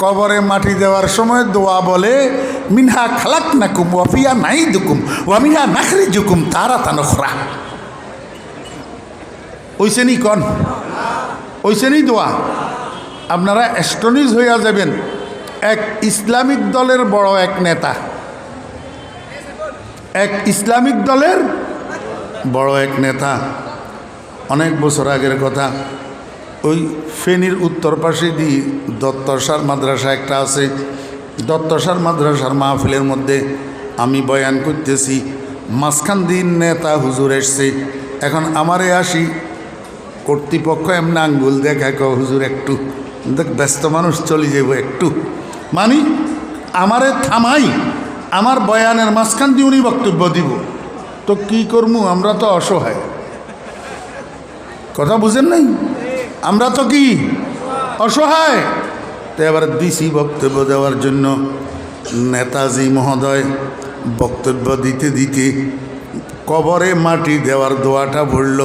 কবরে মাটি দেওয়ার সময় দোয়া বলে, মিনহা খালাক নাকুম ওয়াফিয়া নাই দুকুম ওয়ামিহা নাখরি জুকুম তারা তানখরা ওইসেনি কন? ওইসেনি দোয়া? আপনারা অ্যাস্টনিজ হইয়া যাবেন। এক ইসলামিক দলের বড় এক নেতা। এক ইসলামিক দলের বড় এক নেতা। অনেক বছর আগের কথা। ওই ফেনীর উত্তর পাশে দিয়ে দত্তসার মাদ্রাসা একটা আছে। দত্তসার মাদ্রাসার মাহফিলের মধ্যে আমি বয়ান করতেছি, মাঝখান দিন নেতা হুজুর এসছে। এখন আমারে আসি, কর্তৃপক্ষ এমনি আঙ্গুল দেখা হুজুর একটু, দেখ ব্যস্ত মানুষ চলে যাব একটু। মানি আমারে থামাই, আমার বয়ানের মাঝখান দিয়ে উনি বক্তব্য দিব। তো কি করমু? আমরা তো অসহায়। কথা বুঝেন নাই? আমরা তো কি অসহায়? তো এবার দিছি বক্তব্য দেওয়ার জন্য নেতাজি মহোদয় বক্তব্য দিতে দিতে কবরে মাটি দেওয়ার দোয়াটা পড়ল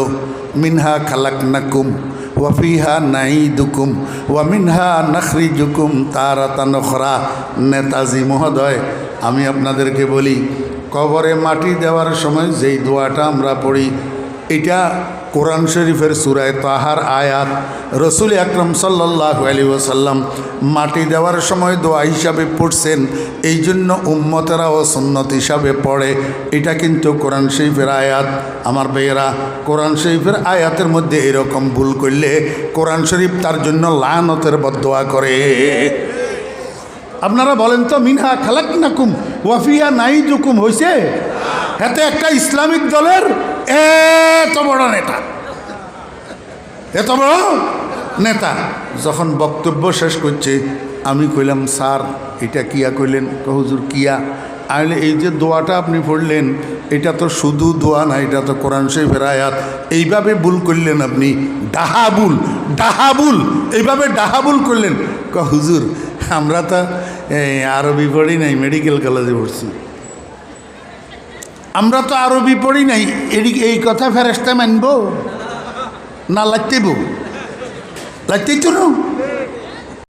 মিনহা খালাক নাকুম ওয়াফিহা নাই দুকুম ওয়া মিনহা নাখরি জুকুম তারা নখরা নেতাজি মহোদয়, আমি আপনাদেরকে বলি, কবরে মাটি দেওয়ার সময় যেই দোয়াটা আমরা পড়ি এটা কোরআন শরীফের সুরায় তাহার আয়াত। রসুল আকরম সাল্লাহ আলী ওসাল্লাম মাটি দেওয়ার সময় দোয়া হিসাবে পড়ছেন, এই জন্য উম্মতেরাও সন্নত হিসাবে পড়ে। এটা কিন্তু কোরআন শরীফের আয়াত। আমার বেয়েরা কোরআন শরীফের আয়াতের মধ্যে এরকম ভুল করলে কোরআন শরীফ তার জন্য লানতের বদোয়া করে। আপনারা বলেন তো, মিনহা খালাক নাকুম ওয়াফিয়া নাই জুকুম হয়েছে এতে একটা ইসলামিক দলের এত বড় নেতা। এত বড় নেতা। যখন বক্তব্য শেষ করছে, আমি কইলাম, স্যার, এটা কিয়া কইলেন? হুজুর, কিয়া? আইলে এই যে দোয়াটা আপনি পড়লেন, এটা তো শুধু দোয়া না, এটা তো কোরআন শরীফের আয়াত। এইভাবে ভুল করলেন আপনি ডাহাবুল ডাহাবুল এইভাবে ডাহাবুল করলেন। ক, হুজুর, আমরা তো আরবি পড়ি নাই, মেডিকেল কলেজে পড়ছি। আমরা তো আরবি পড়ি নাই এদিকে এই কথা ফেরেস্তা মানব না লাগতেব লাগতেই তো না?